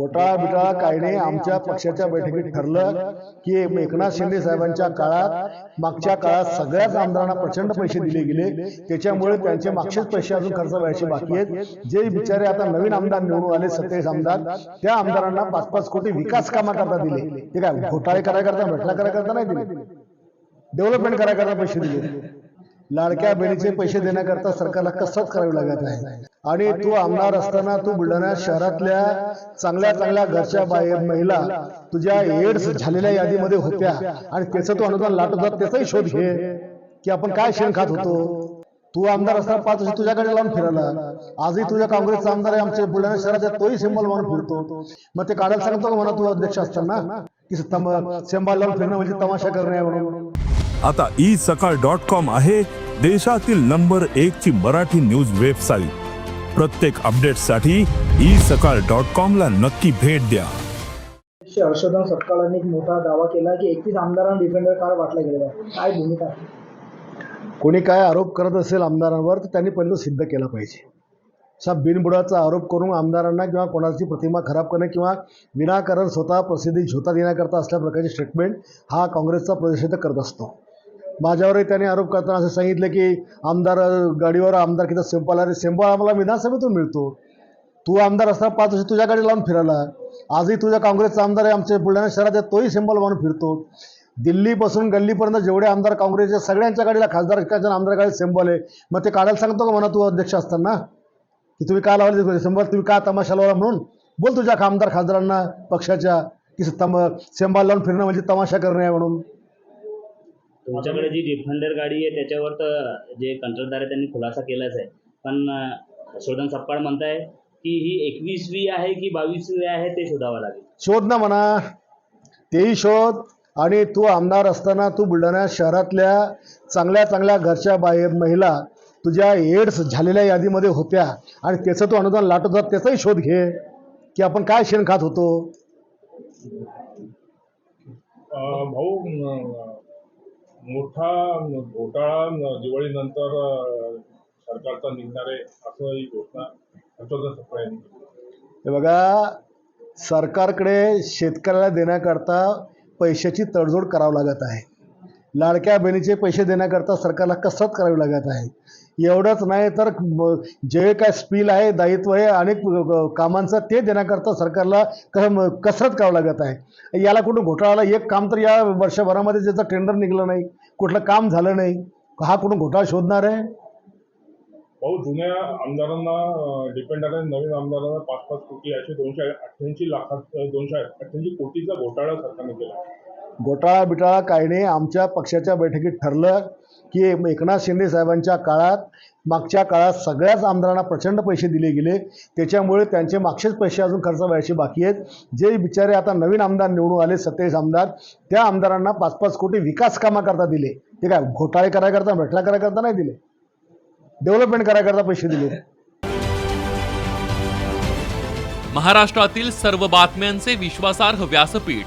घोटाळा बिटाळा काय नाही आमच्या पक्षाच्या बैठकीत ठरलं की एकनाथ शिंदे साहेबांच्या काळात मागच्या काळात सगळ्याच आमदारांना प्रचंड पैसे दिले गेले. त्याच्यामुळे त्यांचे मागचेच पैसे अजून खर्च व्हायचे बाकी आहेत. जे बिचारे आता नवीन आमदार निवडून आले सत्तावीस आमदार त्या आमदारांना पाच पाच कोटी विकास कामाकरता दिले. ते काय घोटाळे करायकरता भेटला करायकरता नाही दिले. डेव्हलपमेंट करायकरता पैसे दिले. लाडक्या बहिणीचे पैसे देण्याकरता सरकारला कसरत करावी लागत आहे आणि तू आमदार असताना तू बुलढाणा शहरातल्या चांगल्या चांगल्या घरच्या बाहेर महिला तुझ्या एड्स झालेल्या यादीमध्ये होत्या. आणि त्याचं तू अनुदान लाटत होता त्याचाही शोध घे. की आपण काय शेण खात होतो. तू आमदार असताना पाच वर्ष तुझ्याकडे लावून फिरायला. आजही तुझ्या काँग्रेसचा आमदार आहे आमच्या बुलढाणा शहराचा तोही सिंबल म्हणून फिरतो. मग ते काढायला सांगतो म्हणा तू अध्यक्ष असताना? की सिंबल लावून फिरणं म्हणजे तमाशा करणे म्हणून. आता ई सकाळ डॉट कॉम आहे. देशातील नंबर एक ची मराठी न्यूज वेबसाईट प्रत्येक अपडेटसाठी ई सकाळ डॉट कॉम ला नक्की भेट द्या. हर्षवर्धन सत्काळांनी एक मोठा दावा केला की एकवीस आमदारांना डिफेंडर कार्ड वाटलं गेलेलं आहे. काय भूमिका? आहे? कोणी काय आरोप करत असेल आमदारांवर तर त्यांनी पहिलं सिद्ध केला पाहिजे. असा बिनबुडाचा आरोप करून आमदारांना किंवा कोणाची प्रतिमा खराब करणे किंवा विनाकारण स्वतः प्रसिद्धी झोता देण्याकरता असल्या प्रकारचे स्टेटमेंट हा काँग्रेसचा प्रदेश करत असतो. माझ्यावरही त्यांनी आरोप करताना असं सांगितलं की आमदार गाडीवर आमदार किती सिंपल अरे सिंपल आम्हाला विधानसभेतून मिळतो. तू आमदार असताना पाच वर्ष तुझ्या गाडी लावून फिरायला. आजही तुझ्या काँग्रेसचा आमदार आहे आमच्या बुलढाणा शहरात आहे, तोही सिंबल म्हणून फिरतो. दिल्लीपासून गल्लीपर्यंत जेवढे आमदार काँग्रेसचे सगळ्यांच्या गाडीला खासदार आमदार गाडी सिंबल आहे. मग ते काढायला सांगतो का म्हणा तू अध्यक्ष असताना? की तुम्ही का लावले सिंबल तुम्ही का तमाशा लावला म्हणून? बोल तुझ्या आमदार खासदारांना पक्षाच्या की तम सिंबल लावून फिरणं म्हणजे तमाशा करणे आहे म्हणून. तुमच्याकडे जी डिफेंडर गाडी आहे त्याच्यावर तर जे कंत्राटदार आहे त्यांनी खुलासा केलाच आहे. पण शोधन सपकाळ म्हणताय की ही एकवीसवी आहे की बावीसवी आहे ते शोधावं लागेल. शोध ना म्हणा. तेही शोध आणि तू आमदार असताना तू बुलढाणा शहरातल्या चांगल्या चांगल्या घरच्या बाहेर महिला तुझ्या एड्स झालेल्या यादीमध्ये होत्या आणि त्याचं तू अनुदान लाटत होता त्याचाही शोध घे की आपण काय शेण खात होतो. अं, भाऊ मोठा घोटाळा दिवाळीनंतर सरकारचा निघणार आहे असं ही घोषणा हर्षवर्धन सपकाळ यांनी केली. हे बघा सरकारकडे शेतकऱ्याला देण्याकरता पैशाची तडजोड करावं लागत आहे लाडक्या बहिणीचे पैसे देण्याकरता सरकारला कसरत करावी लागत आहे. एवढंच नाही तर जे काय स्पील आहे दायित्व आहे अनेक कामांचं ते देण्याकरता सरकारला कसं कसरत करावं लागत आहे. याला कुठं घोटाळाला एक काम तर या वर्षभरामध्ये ज्याचं टेंडर निघलं नाही कुठलं काम झालं नाही हा कुठून घोटाळा शोधणार आहे? भाऊ जुन्या आमदारांना डिपेंडर आहे नवीन आमदारांना पाच पाच कोटी असे दोनशे अठ्ठ्याऐंशी लाखात दोनशे अठ्ठ्याऐंशी कोटीचा घोटाळा सरकारने केला. घोटाळा बिटाळा काही नाही आमच्या पक्षाच्या बैठकीत ठरलं की एकनाथ शिंदे साहेबांच्या काळात मागच्या काळात सगळ्याच आमदारांना प्रचंड पैसे दिले गेले. त्याच्यामुळे त्यांचे मागचेच पैसे अजून खर्च व्हायचे बाकी आहेत. जे बिचारे आता नवीन आमदार निवडून आले सत्तावीस आमदार त्या आमदारांना पाच पाच कोटी विकास कामाकरता दिले. ते काय घोटाळे करायकरता भेटला करायकरता नाही दिले? डेव्हलपमेंट करायकरता पैसे दिले. महाराष्ट्रातील सर्व बातम्यांचे विश्वासार्ह व्यासपीठ